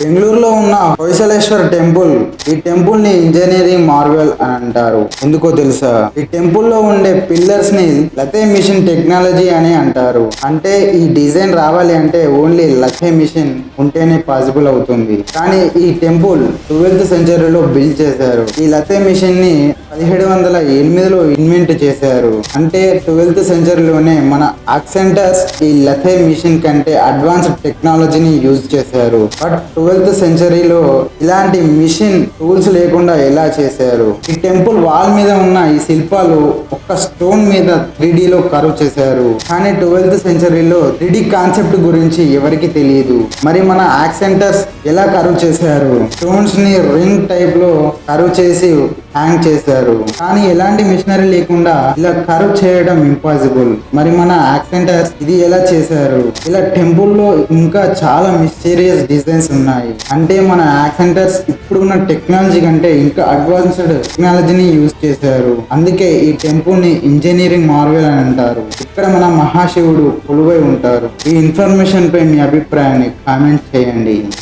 బెంగళూరులో ఉన్న హొయసలేశ్వర్ టెంపుల్ ఈ టెంపుల్ని ఇంజనీరింగ్ మార్వెల్ అని అంటారు. ఎందుకో తెలుసా? ఈ టెంపుల్లో ఉండే పిల్లర్స్ని లతే మిషన్ టెక్నాలజీ అని అంటారు. అంటే ఈ డిజైన్ రావాలి అంటే ఓన్లీ లతే మిషన్ ఉంటేనే పాసిబుల్ అవుతుంది. కానీ ఈ టెంపుల్ ట్వెల్త్ సెంచరీలో బిల్డ్ చేశారు. ఈ లతే మిషన్ని పదిహేడు వందల ఎనిమిదిలో ఇన్వెంట్ చేశారు. అంటే ట్వెల్త్ సెంచరీలోనే మన ఆక్సెంటర్స్ ఈ లథే మిషన్ కంటే అడ్వాన్స్డ్ టెక్నాలజీని యూజ్ చేశారు. బట్ ట్వెల్త్ సెంచరీలో ఇలాంటి మిషన్ టూల్స్ లేకుండా ఎలా చేశారు? ఈ టెంపుల్ వాల్ మీద ఉన్న ఈ శిల్పాలు ఒక్క స్టోన్ మీద త్రీ లో కరువు చేశారు. కానీ ట్వెల్త్ సెంచరీలో త్రీ కాన్సెప్ట్ గురించి ఎవరికి తెలియదు. మరి మన యాక్సెంటర్స్ ఎలా కరువు చేశారు? స్టోన్స్ని రింగ్ టైప్లో కరువు చేసి హ్యాంగ్ చేశారు. చేశారు కానీ ఎలాంటి మిషనరీ లేకుండా ఇలా కరువు చేయడం ఇంపాసిబుల్. మరి మన యాక్సెంటర్స్ ఇది ఎలా చేశారు? ఇలా టెంపుల్లో ఇంకా చాలా మిస్టీరియస్ డిజైన్స్ ఉన్నాయి. అంటే మన యాక్సెంటర్స్ ఇప్పుడున్న టెక్నాలజీ కంటే ఇంకా అడ్వాన్స్డ్ టెక్నాలజీని యూజ్ చేశారు. అందుకే ఈ టెంపుల్ని ఇంజనీరింగ్ మార్వెల్ అని అంటారు. ఇక్కడ మన మహాశివుడు కొలువై ఉంటారు. ఈ ఇన్ఫర్మేషన్ పై మీ అభిప్రాయాన్ని కామెంట్ చేయండి.